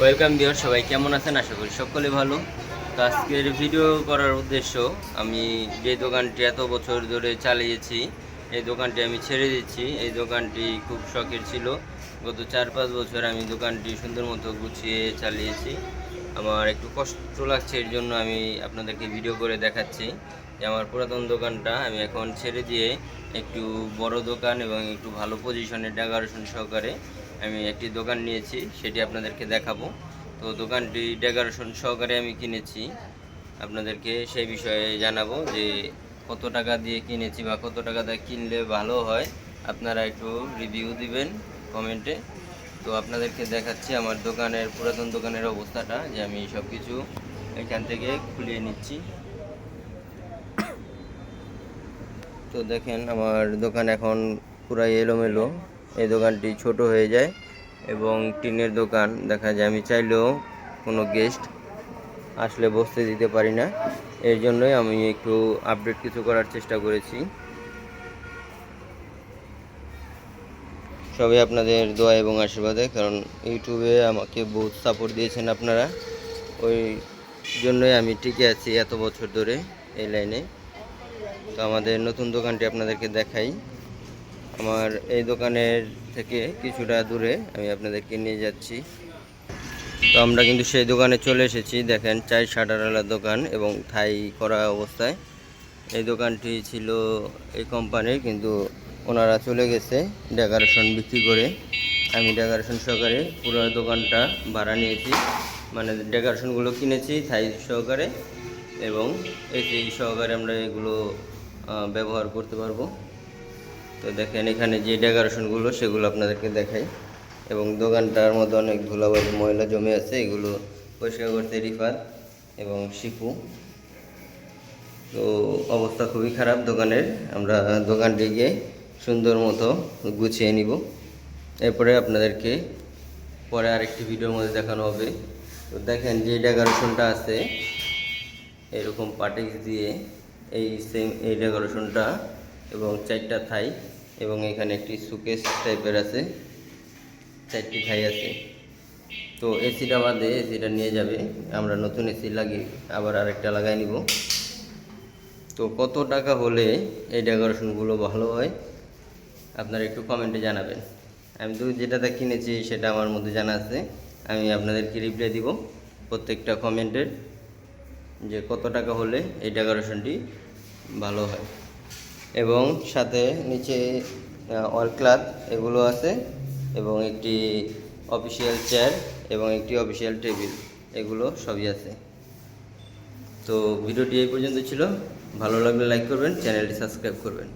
Welcome বিয়ার সবাই কেমন আছেন? আশা করি সকলে ভালো। তো আজকের ভিডিও করার উদ্দেশ্য, আমি যে দোকানটি এত বছর ধরে চালিয়েছি, এই দোকানটি আমি ছেড়ে দিচ্ছি। এই দোকানটি খুব শখের ছিল। গত চার পাঁচ বছর আমি দোকানটি সুন্দর মতো গুছিয়ে চালিয়েছি। আমার একটু কষ্ট লাগছে, এর জন্য আমি আপনাদেরকে ভিডিও করে দেখাচ্ছি যে আমার পুরাতন দোকানটা আমি এখন ছেড়ে দিয়ে একটু বড় দোকান এবং একটু ভালো পজিশনে ডেকোরেশন সহকারে আমি একটি দোকান নিয়েছি, সেটি আপনাদেরকে দেখাবো। তো দোকানটি ডেকোরেশন সহকারে আমি কিনেছি। আপনাদেরকে সেই বিষয়ে জানাব যে কত টাকা দিয়ে কিনেছি বা কত টাকা দিয়ে কিনলে ভালো হয়। আপনারা একটু রিভিউ দিবেন কমেন্টে। তো আপনাদেরকে দেখাচ্ছি আমার দোকানের, পুরাতন দোকানের অবস্থাটা যে আমি সব কিছু এখান থেকে খুলিয়ে নিচ্ছি। তো দেখেন, আমার দোকান এখন পুরাই এলোমেলো। এই দোকানটি ছোট হয়ে যায় এবং টিনের দোকান দেখা যায়। আমি চাইলেও কোনো গেস্ট আসলে বসতে দিতে পারি না। এর জন্যই আমি একটু আপডেট কিছু করার চেষ্টা করেছি। সবই আপনাদের দোয়া এবং আশীর্বাদে, কারণ ইউটিউবে আমাকে বহুত সাপোর্ট দিয়েছেন আপনারা। ওই জন্যই আমি টিকে আছি এত বছর ধরে এই লাইনে। তো আমাদের নতুন দোকানটি আপনাদেরকে দেখাই। আমার এই দোকানের থেকে কিছুটা দূরে আমি আপনাদেরকে নিয়ে যাচ্ছি। তো আমরা কিন্তু সেই দোকানে চলে এসেছি। দেখেন, চাই শাটারওয়ালার দোকান এবং থাই করা অবস্থায়। এই দোকানটি ছিল এই কোম্পানির, কিন্তু ওনারা চলে গেছে ডেকোরেশন বিক্রি করে। আমি ডেকোরেশন সহকারে পুরো দোকানটা ভাড়া নিয়েছি। মানে ডেকোরেশনগুলো কিনেছি থাই সহকারে এবং এসি সহকারে আমরা এগুলো ব্যবহার করতে পারব। তো দেখেন এখানে যে ডেকোরেশনগুলো, সেগুলো আপনাদেরকে দেখাই। এবং দোকানটার মধ্যে অনেক ধুলাবালি ময়লা জমে আছে, এগুলো পরিষ্কার করতে রিফাত এবং শিপু। তো অবস্থা খুবই খারাপ দোকানের। আমরা দোকানটি গিয়ে সুন্দর মতো গুছিয়ে নিব। এরপরে আপনাদেরকে পরে আরেকটি ভিডিওর মধ্যে দেখানো হবে। তো দেখেন যে ডেকোরেশনটা আছে, এরকম পাটিক্স দিয়ে এই সেম এই ডেকোরেশনটা এবং চারটা থাই এবং এখানে একটি সুকেস টাইপের আছে, চারটি ঠাই আছে। তো এসিটা বাদে এসিটা নিয়ে যাবে, আমরা নতুন এসি লাগিয়ে আবার আরেকটা লাগাই নিব। তো কত টাকা হলে এই ডেকোরেশনগুলো ভালো হয়? আপনারা একটু কমেন্টে জানাবেন। আমি তো যেটাতে কিনেছি সেটা আমার মধ্যে জানা আছে, আমি আপনাদেরকে রিপ্লাই দিব প্রত্যেকটা কমেন্টের যে কত টাকা হলে এই ডেকোরেশনটি ভালো হয়। এবং সাথে নিচে ক্লাথ এগুলো আছে এবং একটি অফিসিয়াল চেয়ার এবং একটি অফিসিয়াল টেবিল, এগুলো সবই আছে। তো ভিডিওটি এই পর্যন্ত ছিল। ভালো লাগলে লাইক করবেন, চ্যানেলটি সাবস্ক্রাইব করবেন।